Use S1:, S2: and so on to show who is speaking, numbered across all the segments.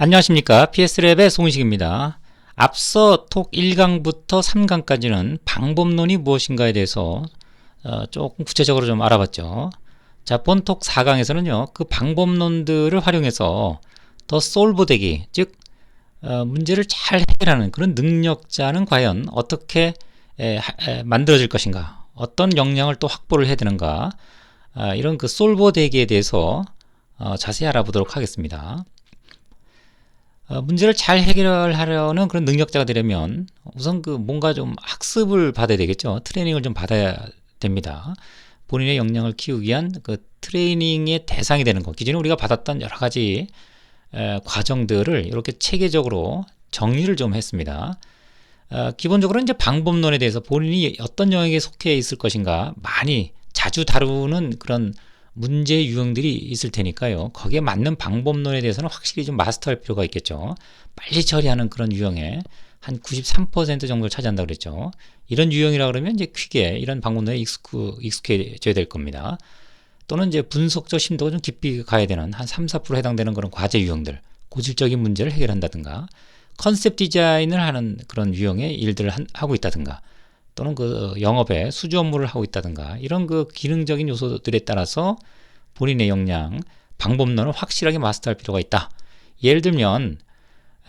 S1: 안녕하십니까 PS랩의 송식입니다. 앞서 톡 1강부터 3강까지는 방법론이 무엇인가에 대해서 어, 조금 구체적으로 좀 알아봤죠. 자, 본톡 4강에서는요, 그 방법론들을 활용해서 더 솔브 되기, 즉, 어, 문제를 잘 해결하는 그런 능력자는 과연 어떻게 에, 만들어질 것인가, 어떤 역량을 또 확보를 해야 되는가, 아, 이런 그 솔브되기에 대해서 어, 자세히 알아보도록 하겠습니다. 어, 문제를 잘 해결하려는 그런 능력자가 되려면 우선 그 뭔가 좀 학습을 받아야 되겠죠. 트레이닝을 좀 받아야 됩니다. 본인의 역량을 키우기 위한 그 트레이닝의 대상이 되는 것. 기존에 우리가 받았던 여러 가지 에, 과정들을 이렇게 체계적으로 정리를 좀 했습니다. 어, 기본적으로 이제 방법론에 대해서 본인이 어떤 영역에 속해 있을 것인가 많이 자주 다루는 그런 문제 유형들이 있을 테니까요. 거기에 맞는 방법론에 대해서는 확실히 좀 마스터할 필요가 있겠죠. 빨리 처리하는 그런 유형에 한 93% 정도를 차지한다고 그랬죠. 이런 유형이라 그러면 이제 퀵에 이런 방법론에 익숙, 익숙해져야 될 겁니다. 또는 이제 분석적 심도가 좀 깊이 가야 되는 한 3, 4% 해당되는 그런 과제 유형들, 고질적인 문제를 해결한다든가, 컨셉 디자인을 하는 그런 유형의 일들을 한- 하고 있다든가, 또는 그 영업에 수주 업무를 하고 있다든가, 이런 그 기능적인 요소들에 따라서 본인의 역량, 방법론을 확실하게 마스터할 필요가 있다. 예를 들면,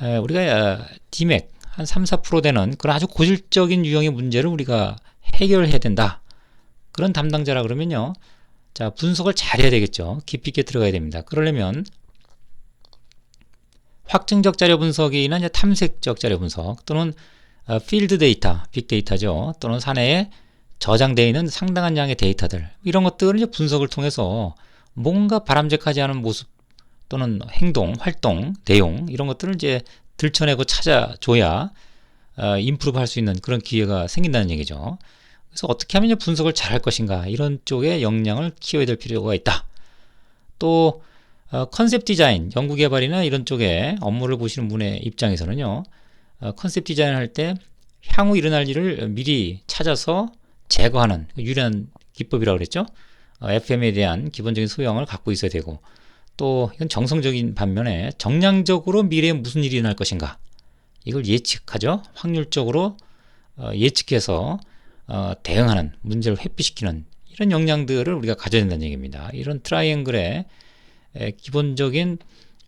S1: 에, 우리가 어, 디맥 한 3, 4% 되는 그런 아주 고질적인 유형의 문제를 우리가 해결해야 된다. 그런 담당자라 그러면요. 자, 분석을 잘 해야 되겠죠. 깊이 있게 들어가야 됩니다. 그러려면 확증적 자료 분석이나 이제 탐색적 자료 분석 또는 어, 필드 데이터, 빅데이터죠. 또는 사내에 저장되어 있는 상당한 양의 데이터들 이런 것들을 이제 분석을 통해서 뭔가 바람직하지 않은 모습 또는 행동, 활동, 내용 이런 것들을 이제 들춰내고 찾아줘야 어, 임프루브 할 수 있는 그런 기회가 생긴다는 얘기죠. 그래서 어떻게 하면 분석을 잘 할 것인가 이런 쪽에 역량을 키워야 될 필요가 있다. 또 어, 컨셉 디자인, 연구 개발이나 이런 쪽에 업무를 보시는 분의 입장에서는요. 어, 컨셉 디자인을 할 때 향후 일어날 일을 미리 찾아서 제거하는 유리한 기법이라고 그랬죠. 어, FM에 대한 기본적인 소양을 갖고 있어야 되고 또 이건 정성적인 반면에 정량적으로 미래에 무슨 일이 일어날 것인가 이걸 예측하죠. 확률적으로 어, 예측해서 어, 대응하는 문제를 회피시키는 이런 역량들을 우리가 가져야 된다는 얘기입니다. 이런 트라이앵글의 에, 기본적인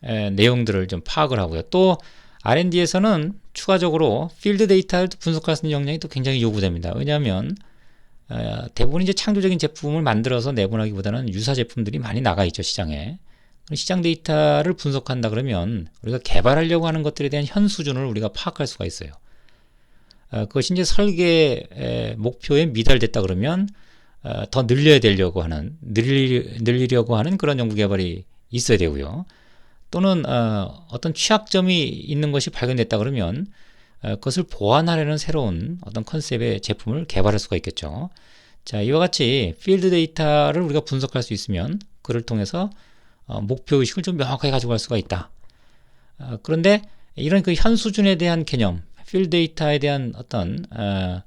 S1: 에, 내용들을 좀 파악을 하고요. 또 R&D에서는 추가적으로 필드 데이터를 분석할 수 있는 역량이 또 굉장히 요구됩니다. 왜냐하면 어, 대부분 이제 창조적인 제품을 만들어서 내보내기보다는 유사 제품들이 많이 나가 있죠 시장에. 시장 데이터를 분석한다 그러면 우리가 개발하려고 하는 것들에 대한 현 수준을 우리가 파악할 수가 있어요. 어, 그것이 이제 설계 에, 목표에 미달됐다 그러면 어, 더 늘려야 되려고 하는 늘리, 늘리려고 하는 그런 연구 개발이 있어야 되고요. 또는 어, 어떤 취약점이 있는 것이 발견됐다 그러면 어, 그것을 보완하려는 새로운 어떤 컨셉의 제품을 개발할 수가 있겠죠. 자, 이와 같이 필드 데이터를 우리가 분석할 수 있으면 그를 통해서 어, 목표 의식을 좀 명확하게 가지고 갈 수가 있다. 어, 그런데 이런 그 현 수준에 대한 개념, 필드 데이터에 대한 어떤 어,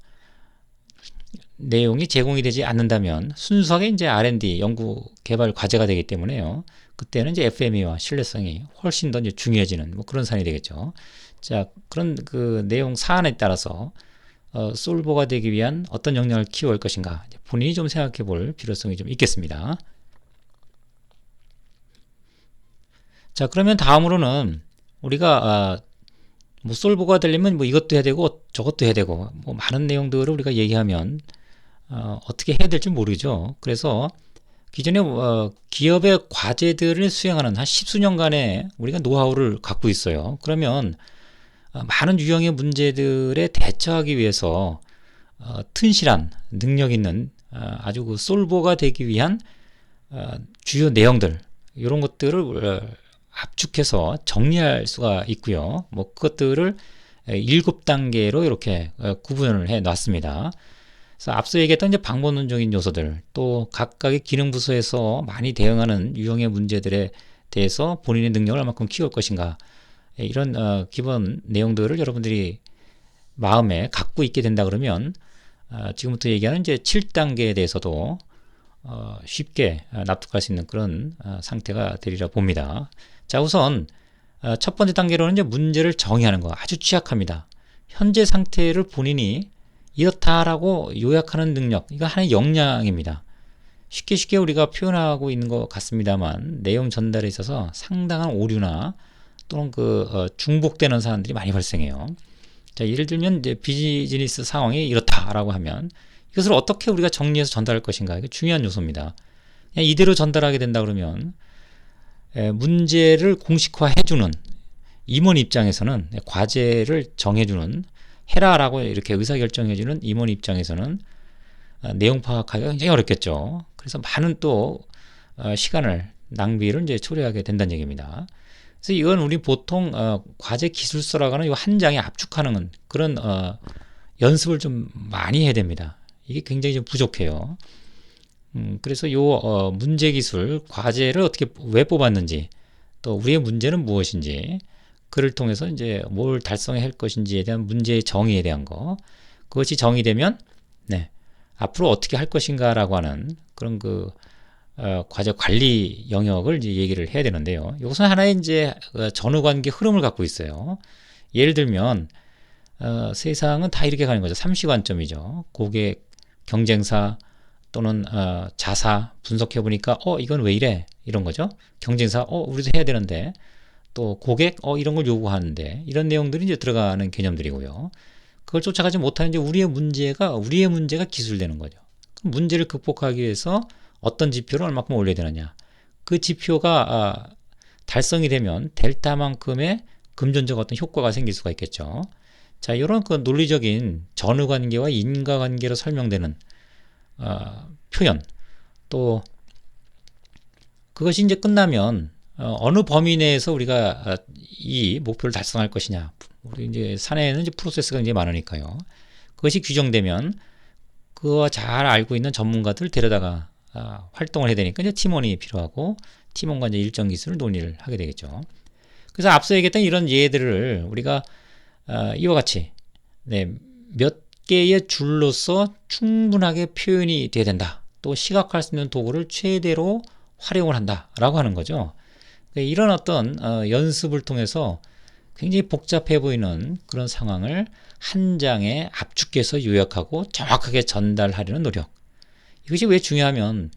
S1: 내용이 제공이 되지 않는다면 순수하게 이제 R&D 연구 개발 과제가 되기 때문에요. 그때는 이제 FME와 신뢰성이 훨씬 더 이제 중요해지는 뭐 그런 사안이 되겠죠. 자, 그런 그 내용 사안에 따라서 어, 솔버가 되기 위한 어떤 역량을 키워올 것인가 본인이 좀 생각해 볼 필요성이 좀 있겠습니다. 자, 그러면 다음으로는 우리가 아, 뭐 솔버가 되려면 뭐 이것도 해야 되고 저것도 해야 되고 뭐 많은 내용들을 우리가 얘기하면 어, 어떻게 해야 될지 모르죠. 그래서 기존에 어, 기업의 과제들을 수행하는 한 십수년간의 우리가 노하우를 갖고 있어요. 그러면 어, 많은 유형의 문제들에 대처하기 위해서 어, 튼실한 능력 있는 어, 아주 그 솔버가 되기 위한 어, 주요 내용들 이런 것들을 어, 압축해서 정리할 수가 있고요. 뭐 그것들을 에, 일곱 단계로 이렇게 어, 구분을 해 놨습니다. 그래서 앞서 얘기했던 이제 방법론적인 요소들, 또 각각의 기능 부서에서 많이 대응하는 유형의 문제들에 대해서 본인의 능력을 얼마큼 키울 것인가 예, 이런 어, 기본 내용들을 여러분들이 마음에 갖고 있게 된다 그러면 어, 지금부터 얘기하는 이제 7단계에 대해서도 어, 쉽게 어, 납득할 수 있는 그런 어, 상태가 되리라 봅니다. 자 우선 어, 첫 번째 단계로는 이제 문제를 정의하는 거 아주 취약합니다. 현재 상태를 본인이 이렇다라고 요약하는 능력, 이거 하나의 역량입니다. 쉽게 쉽게 우리가 표현하고 있는 것 같습니다만 내용 전달에 있어서 상당한 오류나 또는 그 어, 중복되는 사안들이 많이 발생해요. 자, 예를 들면 이제 비즈니스 상황이 이렇다라고 하면 이것을 어떻게 우리가 정리해서 전달할 것인가 이게 중요한 요소입니다. 그냥 이대로 전달하게 된다 그러면 에, 문제를 공식화해주는 임원 입장에서는 과제를 정해주는 해라라고 이렇게 의사결정해주는 임원 입장에서는 어, 내용 파악하기가 굉장히 어렵겠죠. 그래서 많은 또 어, 시간을 낭비를 이제 초래하게 된다는 얘기입니다. 그래서 이건 우리 보통 어, 과제 기술서라고 하는 이한 장에 압축하는 그런 어, 연습을 좀 많이 해야 됩니다. 이게 굉장히 좀 부족해요. 음, 그래서 요 어, 문제 기술 과제를 어떻게 왜 뽑았는지 또 우리의 문제는 무엇인지 그를 통해서 이제 뭘 달성해야 할 것인지에 대한 문제의 정의에 대한 거 그것이 정의되면 네 앞으로 어떻게 할 것인가라고 하는 그런 그 어, 과제 관리 영역을 이제 얘기를 해야 되는데요. 이것은 하나의 이제 어, 전후 관계 흐름을 갖고 있어요. 예를 들면 어, 세상은 다 이렇게 가는 거죠. 삼시 관점이죠. 고객, 경쟁사 또는 어, 자사 분석해 보니까 어 이건 왜 이래 이런 거죠. 경쟁사 어 우리도 해야 되는데 또 고객 어 이런 걸 요구하는데 이런 내용들이 이제 들어가는 개념들이고요. 그걸 쫓아가지 못하는 이제 우리의 문제가 우리의 문제가 기술되는 거죠. 그럼 문제를 극복하기 위해서 어떤 지표를 얼마큼 올려야 되느냐. 그 지표가 아, 달성이 되면 델타만큼의 금전적 어떤 효과가 생길 수가 있겠죠. 자, 이런 그 논리적인 전후 관계와 인과 관계로 설명되는 어, 표현 또 그것이 이제 끝나면 어, 어느 범위 내에서 우리가 아, 이 목표를 달성할 것이냐. 우리 이제 사내에는 이제 프로세스가 굉장히 많으니까요. 그것이 규정되면 그와 잘 알고 있는 전문가들 데려다가 아, 활동을 해야 되니까 이제 팀원이 필요하고 팀원과 이제 일정 기술을 논의를 하게 되겠죠. 그래서 앞서 얘기했던 이런 예들을 우리가 아, 이와 같이 네, 몇 개의 줄로서 충분하게 표현이 돼야 된다. 또 시각화할 수 있는 도구를 최대로 활용을 한다라고 하는 거죠. 네, 이런 어떤 어, 연습을 통해서 굉장히 복잡해 보이는 그런 상황을 한 장에 압축해서 요약하고 정확하게 전달하려는 노력. 이것이 왜 중요하면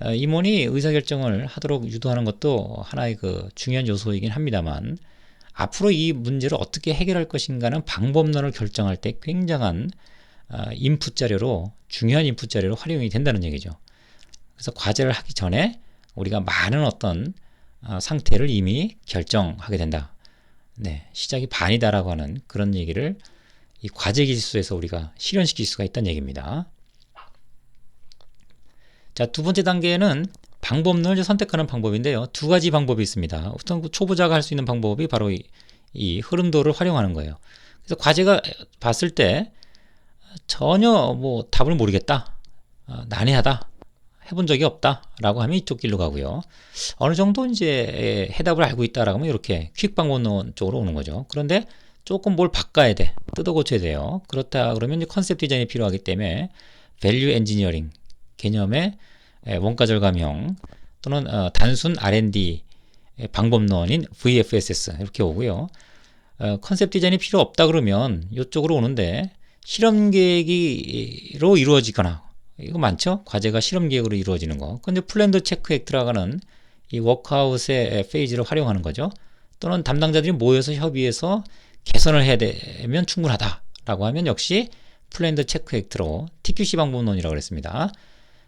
S1: 어, 임원이 의사결정을 하도록 유도하는 것도 하나의 그 중요한 요소이긴 합니다만 앞으로 이 문제를 어떻게 해결할 것인가는 방법론을 결정할 때 굉장한 어, 인풋 자료로 중요한 인풋 자료로 활용이 된다는 얘기죠. 그래서 과제를 하기 전에 우리가 많은 어떤 어, 상태를 이미 결정하게 된다. 네, 시작이 반이다라고 하는 그런 얘기를 이 과제 기술에서 우리가 실현시킬 수가 있다는 얘기입니다. 자, 두 번째 단계는 방법론을 선택하는 방법인데요. 두 가지 방법이 있습니다. 우선 그 초보자가 할 수 있는 방법이 바로 이, 이 흐름도를 활용하는 거예요. 그래서 과제가 봤을 때 전혀 뭐 답을 모르겠다. 어, 난해하다. 해본 적이 없다라고 하면 이쪽 길로 가고요. 어느 정도 이제 해답을 알고 있다라고 하면 이렇게 퀵 방법론 쪽으로 오는 거죠. 그런데 조금 뭘 바꿔야 돼. 뜯어 고쳐야 돼요. 그렇다 그러면 컨셉 디자인이 필요하기 때문에 밸류 엔지니어링 개념의 원가 절감형 또는 어, 단순 R&D 방법론인 VFSS 이렇게 오고요. 어, 컨셉 디자인이 필요 없다 그러면 이쪽으로 오는데 실험 계획으로 이루어지거나 이거 많죠? 과제가 실험 계획으로 이루어지는 거. 근데 플랜드 체크 액트라가는 이 워크아웃의 페이지를 활용하는 거죠. 또는 담당자들이 모여서 협의해서 개선을 해야 되면 충분하다라고 하면 역시 플랜드 체크 액트로 TQC 방법론이라고 그랬습니다.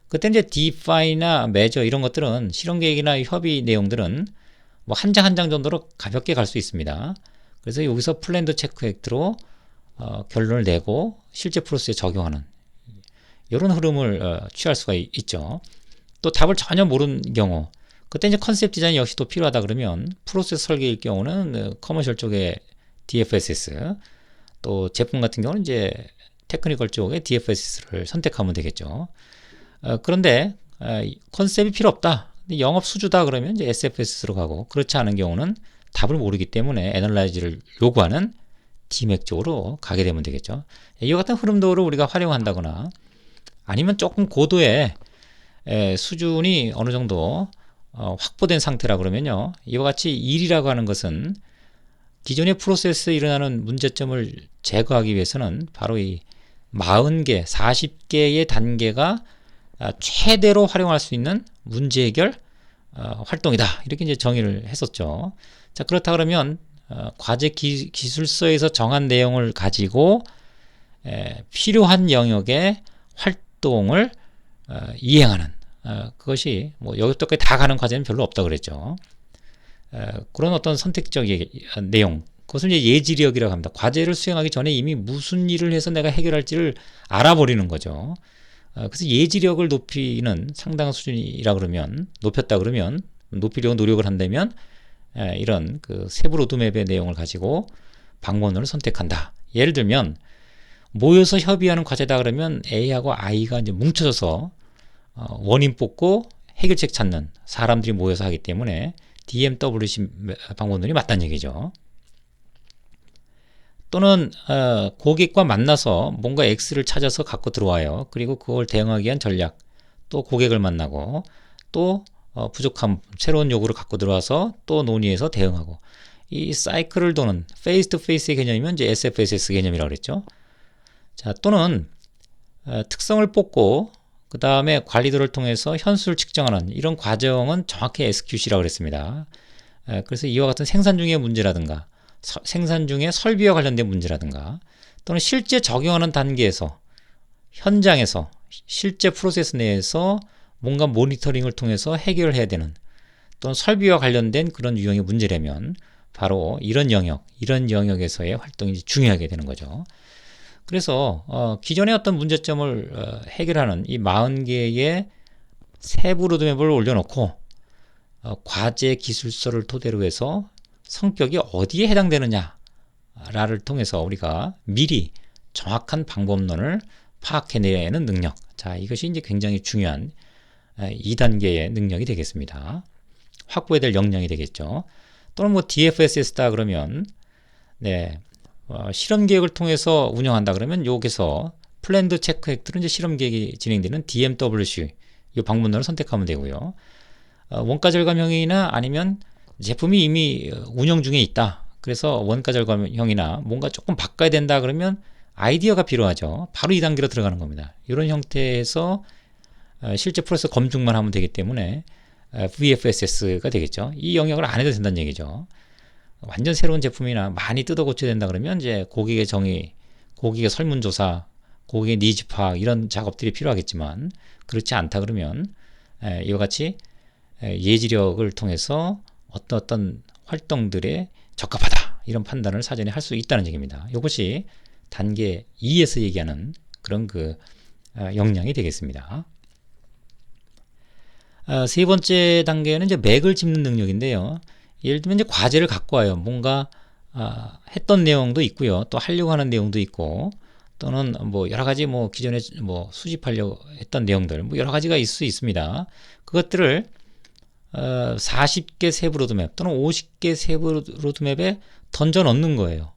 S1: 그때 이제 디파이나 매저 이런 것들은 실험 계획이나 협의 내용들은 뭐 한 장 한 장 정도로 가볍게 갈 수 있습니다. 그래서 여기서 플랜드 체크 액트로 어, 결론을 내고 실제 프로세스에 적용하는 이런 흐름을 어, 취할 수가 있, 죠 또 답을 전혀 모르는 경우 그때 이제 컨셉 디자인 역시 또 필요하다 그러면 프로세스 설계일 경우는 어, 커머셜 쪽에 DFSS 또 제품 같은 경우는 이제 테크니컬 쪽에 DFSS를 선택하면 되겠죠. 어, 그런데 어, 컨셉이 필요 없다. 영업 수주다 그러면 이제 SFS로 가고 그렇지 않은 경우는 답을 모르기 때문에 애널라이즈를 요구하는 디맥 쪽으로 가게 되면 되겠죠. 이 같은 흐름도를 우리가 활용한다거나 아니면 조금 고도의 수준이 어느 정도 어, 확보된 상태라 그러면요. 이와 같이 일이라고 하는 것은 기존의 프로세스에 일어나는 문제점을 제거하기 위해서는 바로 이 40개, 40개의 단계가 아, 최대로 활용할 수 있는 문제 해결 어, 활동이다. 이렇게 이제 정의를 했었죠. 자, 그렇다 그러면 어, 과제 기, 기술서에서 정한 내용을 가지고 에, 필요한 영역의 활동 을 어, 이행하는 어, 그것이 뭐 여기까지 다 가는 과제는 별로 없다 그랬죠. 에, 그런 어떤 선택적인 내용 그것을 이제 예지력이라고 합니다. 과제를 수행하기 전에 이미 무슨 일을 해서 내가 해결할지를 알아버리는 거죠. 어, 그래서 예지력을 높이는 상당한 수준이라 그러면 높였다 그러면 높이려고 노력을 한다면 에, 이런 그 세부 로드맵의 내용을 가지고 방법론을 선택한다. 예를 들면 모여서 협의하는 과제다 그러면 A하고 I가 이제 뭉쳐져서 어, 원인 뽑고 해결책 찾는 사람들이 모여서 하기 때문에 DMWC 방법론이 맞다는 얘기죠. 또는 어, 고객과 만나서 뭔가 X를 찾아서 갖고 들어와요. 그리고 그걸 대응하기 위한 전략, 또 고객을 만나고 또 어, 부족한 새로운 요구를 갖고 들어와서 또 논의해서 대응하고 이 사이클을 도는 페이스 투 페이스의 개념이면 이제 SFSS 개념이라고 그랬죠. 자, 또는 어, 특성을 뽑고 그 다음에 관리들을 통해서 현수를 측정하는 이런 과정은 정확히 SQC라고 그랬습니다. 에, 그래서 이와 같은 생산 중의 문제라든가 서, 생산 중에 설비와 관련된 문제라든가 또는 실제 적용하는 단계에서 현장에서 실제 프로세스 내에서 뭔가 모니터링을 통해서 해결을 해야 되는 또는 설비와 관련된 그런 유형의 문제라면 바로 이런 영역, 이런 영역에서의 활동이 중요하게 되는 거죠. 그래서 어, 기존의 어떤 문제점을 어, 해결하는 이 40개의 세부 로드맵을 올려놓고 어, 과제 기술서를 토대로 해서 성격이 어디에 해당되느냐를 통해서 우리가 미리 정확한 방법론을 파악해내는 능력. 자, 이것이 이제 굉장히 중요한 2단계의 능력이 되겠습니다. 확보해야 될 역량이 되겠죠. 또는 뭐 DFSS다 그러면 네, 어, 실험 계획을 통해서 운영한다 그러면 여기서 플랜드 체크 액트는 이제 실험 계획이 진행되는 DMWC 이 방문론을 선택하면 되고요. 어, 원가 절감형이나 아니면 제품이 이미 운영 중에 있다. 그래서 원가 절감형이나 뭔가 조금 바꿔야 된다 그러면 아이디어가 필요하죠. 바로 2단계로 들어가는 겁니다. 이런 형태에서 어, 실제 프로세스 검증만 하면 되기 때문에 어, VFSS가 되겠죠. 이 영역을 안 해도 된다는 얘기죠. 완전 새로운 제품이나 많이 뜯어 고쳐야 된다 그러면 이제 고객의 정의, 고객의 설문조사, 고객의 니즈 파악 이런 작업들이 필요하겠지만 그렇지 않다 그러면 이와 같이 예지력을 통해서 어떤 어떤 활동들에 적합하다 이런 판단을 사전에 할 수 있다는 얘기입니다. 이것이 단계 2에서 얘기하는 그런 그 어, 역량이 되겠습니다. 어, 세 번째 단계는 이제 맥을 짚는 능력인데요. 예를 들면 이제 과제를 갖고 와요. 뭔가 아, 했던 내용도 있고요. 또 하려고 하는 내용도 있고 또는 뭐 여러 가지 뭐 기존에 뭐 수집하려고 했던 내용들 뭐 여러 가지가 있을 수 있습니다. 그것들을 어, 40개 세부 로드맵 또는 50개 세부 로드맵에 던져 넣는 거예요.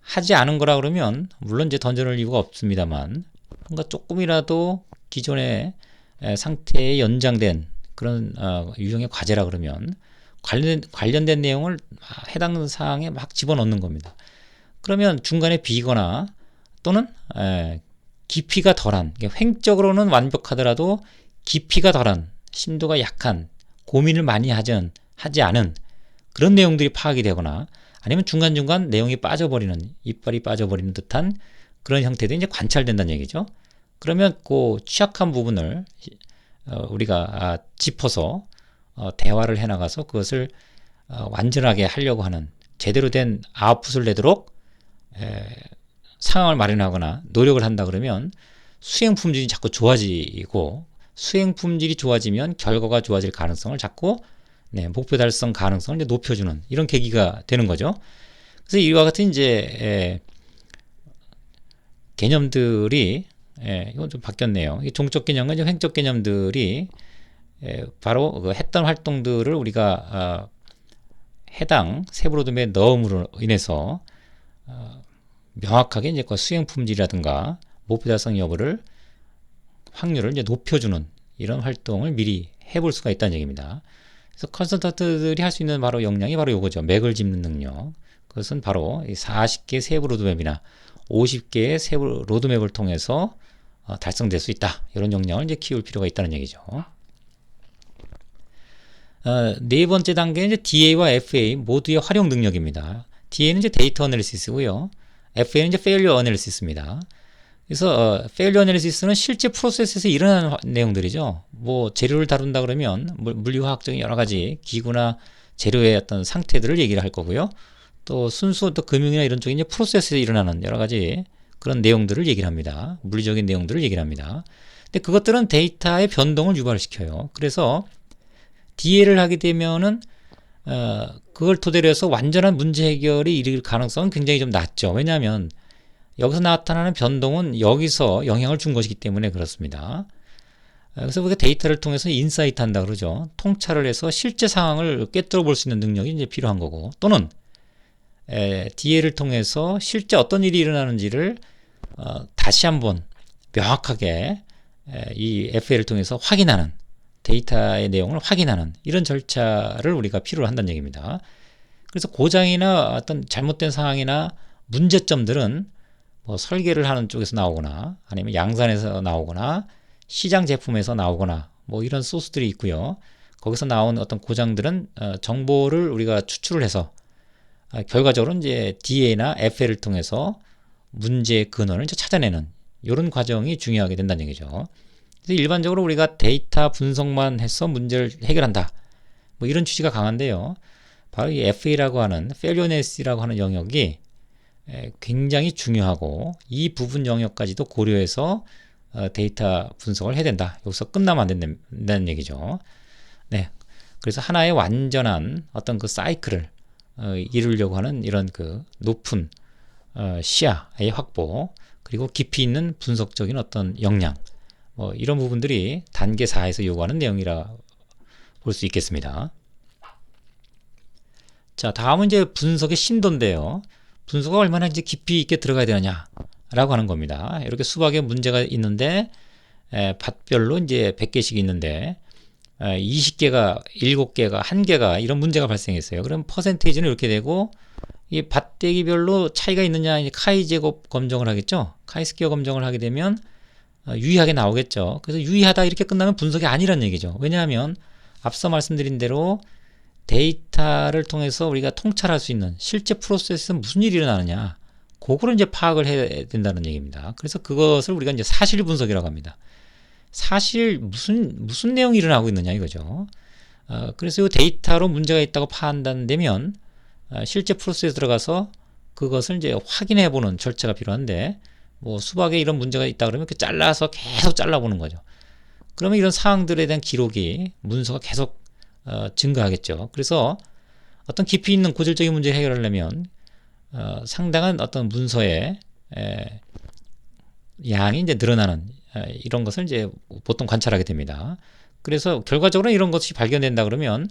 S1: 하지 않은 거라 그러면 물론 이제 던져 넣을 이유가 없습니다만 뭔가 조금이라도 기존의 상태에 연장된 그런 어, 유형의 과제라 그러면 관련, 관련된 내용을 해당 사항에 막 집어넣는 겁니다. 그러면 중간에 비거나 또는 에, 깊이가 덜한 횡적으로는 완벽하더라도 깊이가 덜한 심도가 약한 고민을 많이 하전, 하지 않은 그런 내용들이 파악이 되거나 아니면 중간중간 내용이 빠져버리는 이빨이 빠져버리는 듯한 그런 형태도 이제 관찰된다는 얘기죠. 그러면 그 취약한 부분을 어, 우리가 아, 짚어서 어, 대화를 해나가서 그것을 어, 완전하게 하려고 하는 제대로 된 아웃풋을 내도록 에, 상황을 마련하거나 노력을 한다 그러면 수행 품질이 자꾸 좋아지고 수행 품질이 좋아지면 결과가 좋아질 가능성을 자꾸 네, 목표 달성 가능성을 높여주는 이런 계기가 되는 거죠. 그래서 이와 같은 이제 에, 개념들이 예, 이건 좀 바뀌었네요. 이 종적 개념과 이제 횡적 개념들이 예, 바로 그 했던 활동들을 우리가 어, 해당 세부로듬에 넣음으로 인해서 어, 명확하게 이제 그 수행 품질이라든가 목표 달성 여부를 확률을 이제 높여주는 이런 활동을 미리 해볼 수가 있다는 얘기입니다. 그래서 컨설턴트들이 할 수 있는 바로 역량이 바로 요거죠. 맥을 짚는 능력. 그것은 바로 40개 세부 로드맵이나 50개의 세부 로드맵을 통해서 어, 달성될 수 있다. 이런 역량을 이제 키울 필요가 있다는 얘기죠. 어, 네 번째 단계는 이제 DA와 FA 모두의 활용 능력입니다. DA는 이제 데이터 어널리시스고요. FA는 이제 페일리어 어널리시스입니다. 그래서 어, 페일리어 어널리시스는 실제 프로세스에서 일어나는 화- 내용들이죠. 뭐 재료를 다룬다 그러면 물- 물리화학적인 여러 가지 기구나 재료의 어떤 상태들을 얘기를 할 거고요. 또 순수 또 금융이나 이런 쪽에 이제 프로세스에서 일어나는 여러 가지 그런 내용들을 얘기를 합니다. 물리적인 내용들을 얘기를 합니다. 근데 그것들은 데이터의 변동을 유발시켜요. 그래서 DA를 하게 되면은 어, 그걸 토대로 해서 완전한 문제 해결이 이를 가능성은 굉장히 좀 낮죠. 왜냐하면 여기서 나타나는 변동은 여기서 영향을 준 것이기 때문에 그렇습니다. 어, 그래서 우리가 데이터를 통해서 인사이트 한다 그러죠. 통찰을 해서 실제 상황을 꿰뚫어 볼 수 있는 능력이 이제 필요한 거고 또는 에, DA를 통해서 실제 어떤 일이 일어나는지를 어, 다시 한번 명확하게 에, 이 FA를 통해서 확인하는 데이터의 내용을 확인하는 이런 절차를 우리가 필요로 한다는 얘기입니다. 그래서 고장이나 어떤 잘못된 상황이나 문제점들은 뭐 설계를 하는 쪽에서 나오거나 아니면 양산에서 나오거나 시장 제품에서 나오거나 뭐 이런 소스들이 있고요. 거기서 나온 어떤 고장들은 어, 정보를 우리가 추출을 해서 아, 결과적으로 이제 DA나 FA를 통해서 문제의 근원을 찾아내는 이런 과정이 중요하게 된다는 얘기죠. 일반적으로 우리가 데이터 분석만 해서 문제를 해결한다. 뭐 이런 취지가 강한데요. 바로 이 FA라고 하는 Fairness라고 하는 영역이 에, 굉장히 중요하고 이 부분 영역까지도 고려해서 어, 데이터 분석을 해야 된다. 여기서 끝나면 안 된다는 얘기죠. 네. 그래서 하나의 완전한 어떤 그 사이클을 어, 이루려고 하는 이런 그 높은 어, 시야의 확보 그리고 깊이 있는 분석적인 어떤 역량 뭐 이런 부분들이 단계 4에서 요구하는 내용이라 볼 수 있겠습니다. 자, 다음은 이제 분석의 심도인데요. 분석가 얼마나 이제 깊이 있게 들어가야 되느냐라고 하는 겁니다. 이렇게 수박에 문제가 있는데 에, 밭별로 이제 100개씩 있는데 에, 20개가 7개가 1개가 이런 문제가 발생했어요. 그럼 퍼센테이지는 이렇게 되고 이 밭대기별로 차이가 있느냐 카이 제곱 검정을 하겠죠. 카이 스퀘어 검정을 하게 되면 어, 유의하게 나오겠죠. 그래서 유의하다 이렇게 끝나면 분석이 아니란 얘기죠. 왜냐하면 앞서 말씀드린 대로 데이터를 통해서 우리가 통찰할 수 있는 실제 프로세스에 무슨 일이 일어나느냐 그거를 이제 파악을 해야 된다는 얘기입니다. 그래서 그것을 우리가 이제 사실 분석이라고 합니다. 사실 무슨 무슨 내용이 일어나고 있느냐 이거죠. 어, 그래서 이 데이터로 문제가 있다고 판단되면 어, 실제 프로세스에 들어가서 그것을 이제 확인해 보는 절차가 필요한데 뭐 수박에 이런 문제가 있다 그러면 그 잘라서 계속 잘라보는 거죠. 그러면 이런 사항들에 대한 기록이 문서가 계속 어, 증가하겠죠. 그래서 어떤 깊이 있는 고질적인 문제를 해결하려면 어, 상당한 어떤 문서의 에, 양이 이제 늘어나는 에, 이런 것을 이제 보통 관찰하게 됩니다. 그래서 결과적으로 이런 것이 발견된다 그러면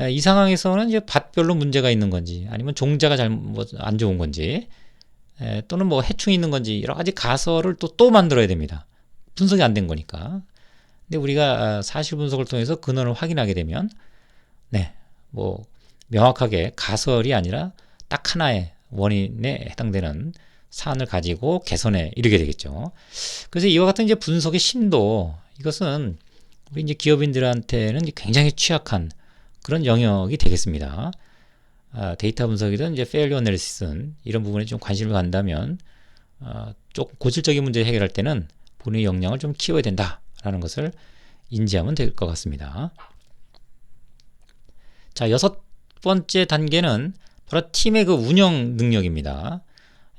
S1: 에, 이 상황에서는 이제 밭별로 문제가 있는 건지 아니면 종자가 잘못 안 좋은 건지 에, 또는 뭐 해충이 있는 건지 여러 가지 가설을 또 또 만들어야 됩니다. 분석이 안 된 거니까. 근데 우리가 아, 사실 분석을 통해서 근원을 확인하게 되면 네, 뭐 명확하게 가설이 아니라 딱 하나의 원인에 해당되는 사안을 가지고 개선에 이르게 되겠죠. 그래서 이와 같은 이제 분석의 심도 이것은 우리 이제 기업인들한테는 굉장히 취약한 그런 영역이 되겠습니다. 아, 데이터 분석이든 이제 페일리어 어널리시스는 이런 부분에 좀 관심을 간다면 어, 고질적인 문제 해결할 때는 본인의 역량을 좀 키워야 된다라는 것을 인지하면 될 것 같습니다. 자, 여섯 번째 단계는 바로 팀의 그 운영 능력입니다.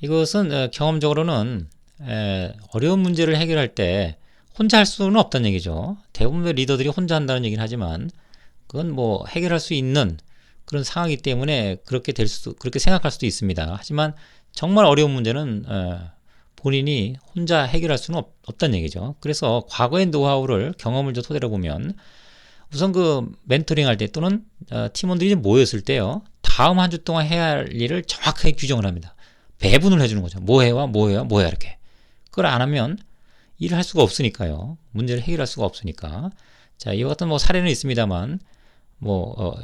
S1: 이것은 어, 경험적으로는 에, 어려운 문제를 해결할 때 혼자 할 수는 없다는 얘기죠. 대부분의 리더들이 혼자 한다는 얘기는 하지만 그건 뭐 해결할 수 있는 그런 상황이기 때문에 그렇게 될 수, 그렇게 생각할 수도 있습니다. 하지만 정말 어려운 문제는 어, 본인이 혼자 해결할 수는 없, 없다는 얘기죠. 그래서 과거의 노하우를 경험을 좀 토대로 보면 우선 그 멘토링 할 때 또는 어, 팀원들이 모였을 때요. 다음 한 주 동안 해야 할 일을 정확하게 규정을 합니다. 배분을 해주는 거죠. 뭐 해와 뭐 해와 뭐 해야 이렇게. 그걸 안 하면 일을 할 수가 없으니까요. 문제를 해결할 수가 없으니까. 자, 이와 같은 뭐 사례는 있습니다만, 뭐, 어,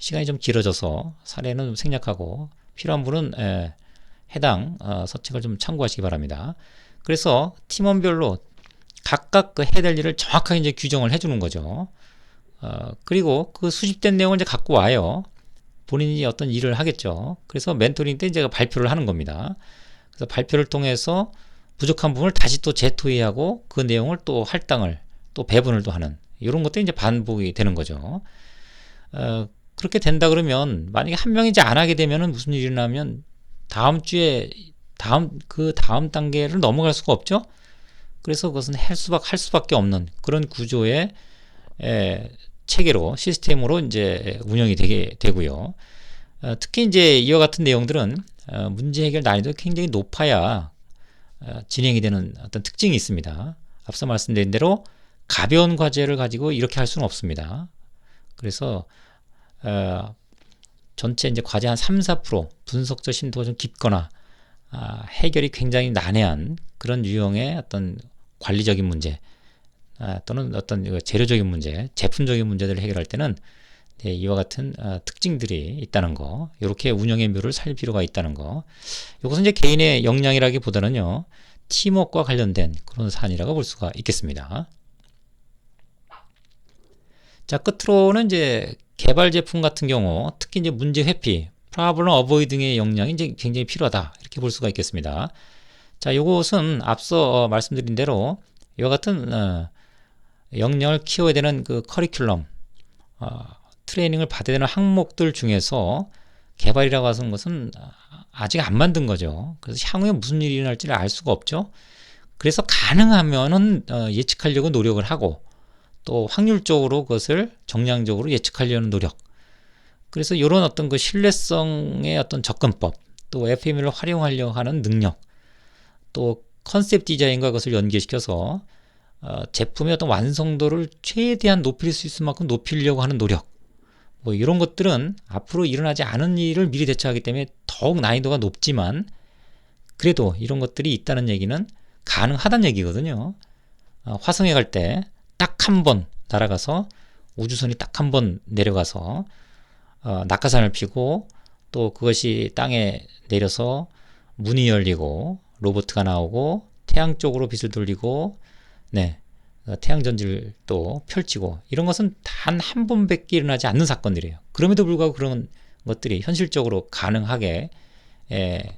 S1: 시간이 좀 길어져서 사례는 좀 생략하고, 필요한 분은, 에, 해당, 어, 서책을 좀 참고하시기 바랍니다. 그래서 팀원별로 각각 그 해야 될 일을 정확하게 이제 규정을 해주는 거죠. 어, 그리고 그 수집된 내용을 이제 갖고 와요. 본인이 어떤 일을 하겠죠. 그래서 멘토링 때 이제 발표를 하는 겁니다. 그래서 발표를 통해서 부족한 부분을 다시 또 재토의하고 그 내용을 또 할당을 또 배분을 또 하는 이런 것들이 이제 반복이 되는 거죠. 어, 그렇게 된다 그러면 만약에 한 명이 이제 안 하게 되면은 무슨 일이 일어나면 다음 주에 다음 그 다음 단계를 넘어갈 수가 없죠. 그래서 그것은 할 수밖 할 수밖에 없는 그런 구조의 에, 체계로 시스템으로 이제 운영이 되게 되고요. 어, 특히 이제 이와 같은 내용들은 어, 문제 해결 난이도 굉장히 높아야 어, 진행이 되는 어떤 특징이 있습니다. 앞서 말씀드린 대로 가벼운 과제를 가지고 이렇게 할 수는 없습니다. 그래서 어, 전체 이제 과제 한 3, 4% 분석적 심도가 좀 깊거나 아, 해결이 굉장히 난해한 그런 유형의 어떤 관리적인 문제 아, 또는 어떤 그 재료적인 문제, 제품적인 문제들을 해결할 때는 네, 이와 같은 어, 특징들이 있다는 거, 이렇게 운영의 묘를 살 필요가 있다는 거. 이것은 이제 개인의 역량이라기보다는요, 팀워크와 관련된 그런 사안이라고 볼 수가 있겠습니다. 자, 끝으로는 이제 개발 제품 같은 경우, 특히 이제 문제 회피, 프라블럼 어보이 등의 역량이 이제 굉장히 필요하다. 이렇게 볼 수가 있겠습니다. 자, 요것은 앞서 어, 말씀드린 대로 이와 같은 어, 역량을 키워야 되는 그 커리큘럼, 어, 트레이닝을 받아야 되는 항목들 중에서 개발이라고 하는 것은 아직 안 만든 거죠. 그래서 향후에 무슨 일이 일어날지를 알 수가 없죠. 그래서 가능하면은 어, 예측하려고 노력을 하고 또 확률적으로 그것을 정량적으로 예측하려는 노력. 그래서 이런 어떤 그 신뢰성의 어떤 접근법, 또 FM을 활용하려 하는 능력, 또 컨셉 디자인과 그것을 연계시켜서 어, 제품의 어떤 완성도를 최대한 높일 수 있을 만큼 높이려고 하는 노력. 뭐 이런 것들은 앞으로 일어나지 않은 일을 미리 대처하기 때문에 더욱 난이도가 높지만 그래도 이런 것들이 있다는 얘기는 가능하다는 얘기거든요. 어, 화성에 갈 때 딱 한 번 날아가서 우주선이 딱 한 번 내려가서 어, 낙하산을 피고 또 그것이 땅에 내려서 문이 열리고 로봇가 나오고 태양 쪽으로 빛을 돌리고 네 어, 태양 전지를 또 펼치고 이런 것은 단 한 번밖에 일어나지 않는 사건들이에요. 그럼에도 불구하고 그런 것들이 현실적으로 가능하게 에,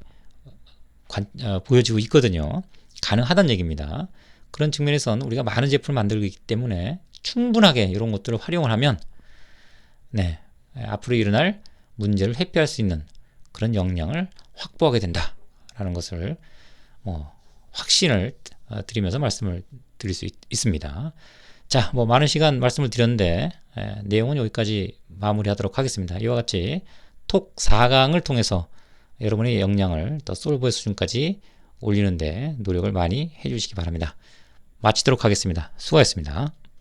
S1: 관, 어, 보여지고 있거든요. 가능하다는 얘기입니다. 그런 측면에서는 우리가 많은 제품을 만들고 있기 때문에 충분하게 이런 것들을 활용을 하면 네, 앞으로 일어날 문제를 회피할 수 있는 그런 역량을 확보하게 된다라는 것을 뭐 확신을 어, 드리면서 말씀을 드릴 수 있, 습니다 자, 뭐 많은 시간 말씀을 드렸는데 에, 내용은 여기까지 마무리하도록 하겠습니다. 이와 같이 톡 4강을 통해서 여러분의 역량을 더 솔브의 수준까지 올리는데 노력을 많이 해주시기 바랍니다. 마치도록 하겠습니다. 수고하셨습니다.